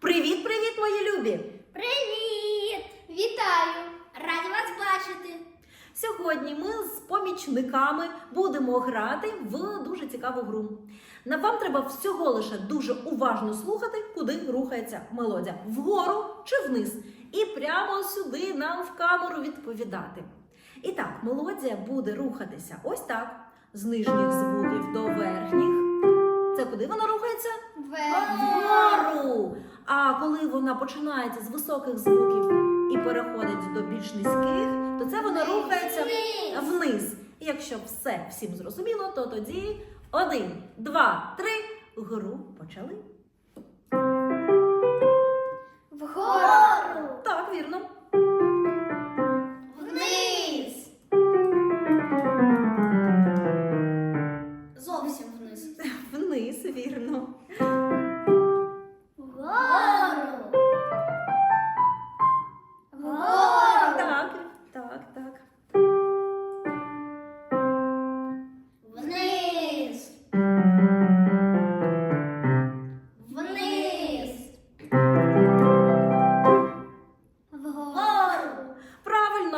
Привіт, привіт, мої любі! Привіт! Вітаю! Раді вас бачити! Сьогодні ми з помічниками будемо грати в дуже цікаву гру. На вам треба всього лише дуже уважно слухати, куди рухається мелодія вгору чи вниз. І прямо сюди нам в камеру відповідати. І так, мелодія буде рухатися ось так: з нижніх звуків до верхніх. Це куди вона рухається? Вгору! А коли вона починається з високих звуків і переходить до більш низьких, то це вона рухається вниз. І якщо все всім зрозуміло, то тоді один, два, три. Гру почали. Вгору! Так, вірно. Вниз! Зовсім вниз. Вниз, вірно.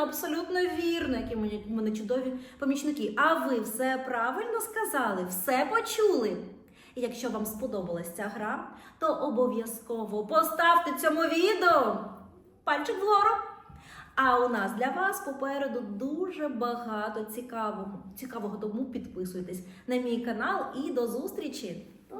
Абсолютно вірно, які мені- мене чудові помічники. А ви все правильно сказали, все почули. І якщо вам сподобалась ця гра, то обов'язково поставте цьому відео пальчик вгору. А у нас для вас попереду дуже багато цікавого. Цікавого, тому підписуйтесь на мій канал і до зустрічі! До